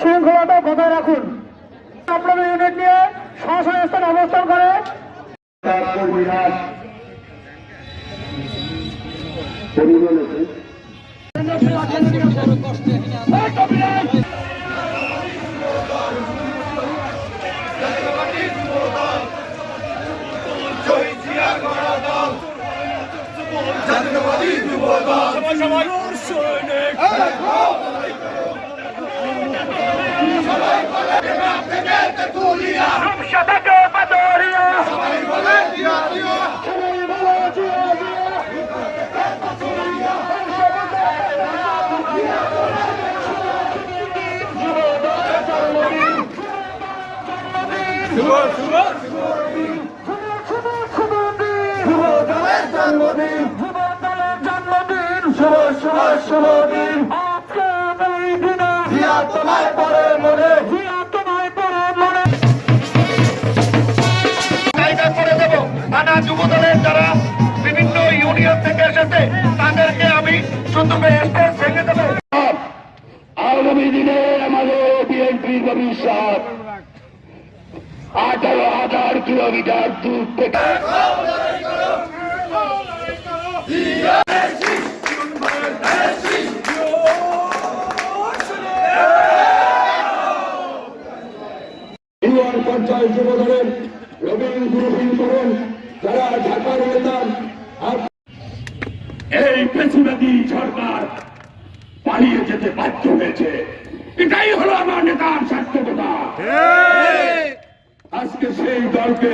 শৃঙ্খলাটা বজায় রাখুন। আপনাদের ইউনিট নিয়ে স্ব স্থানে অবস্থান করে। পরিমলেছে রূপসাদাকে বাদরিয়া সবাই। বলে জিয়া জিয়া জন্মদিন জন্মদিন শুভ শুভ শুভ দিন আজকে দিনে তোমায় বিএনপির ভবিষ্যৎ আঠারো হাজার কিলোমিটার দূর থেকে ইউনিয়ন পর্যায়ে যুব দলের রবীন গ্রুপিং করুন যারা ঢাকার নেতা এই পেশিবাদী সরকার পালিয়ে যেতে বাধ্য হয়েছে। এটাই হলো আমার নেতার সার্থকতা। আজকে সেই দলকে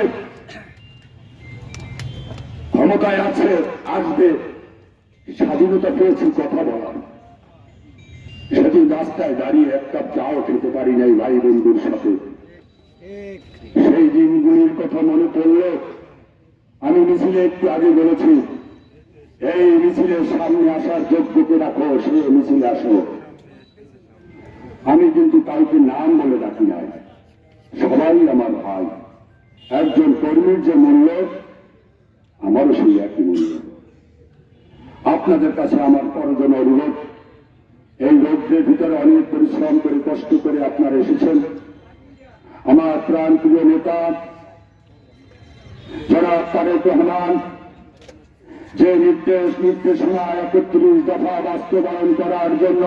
ক্ষমতায় আছে আসবে। স্বাধীনতা পেয়েছি কথা বলার। সেদিন রাস্তায় দাঁড়িয়ে এক কাপ চাও খেতে পারি নাই ভাই বন্ধুর সাথে। সেই দিনগুলির কথা মনে পড়লে। আমি মিছিলে একটু আগে বলেছি এই মিছিলের সামনে আসার যোগ্যকে রাখো সে মিছিলে আসো আমি কিন্তু কাউকে নাম বলে ডাকি নাই। সবাই আমার ভাই। একজন কর্মীর যে মূল্য, আমারও সেই একই মূল্য। আপনাদের কাছে আমার করজন অনুরোধ, এই রোদ্রের ভিতরে অনেক পরিশ্রম করে, কষ্ট করে আপনারা এসেছেন। আমার প্রাণ প্রিয় নেতা যারা তারেক রহমান, যে নির্দেশ, নির্দেশনা একত্রিশ দফা বাস্তবায়ন করার জন্য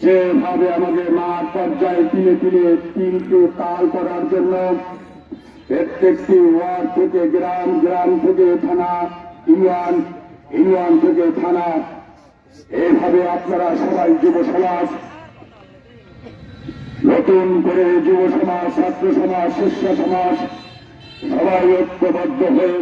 যেভাবে আমাদের মাঠ পর্যায়ে তিলে তিলে তিনটে তাল করার জন্য প্রত্যেকটি ওয়ার্ড থেকে গ্রাম গ্রাম থেকে থানা, ইউনিয়ন ইউনিয়ন থেকে থানা, এভাবে আপনারা সবাই যুব সমাজ, নতুন করে যুব সমাজ, ছাত্র সমাজ, শিষ্য সমাজ, সবাই ঐক্যবদ্ধ হয়ে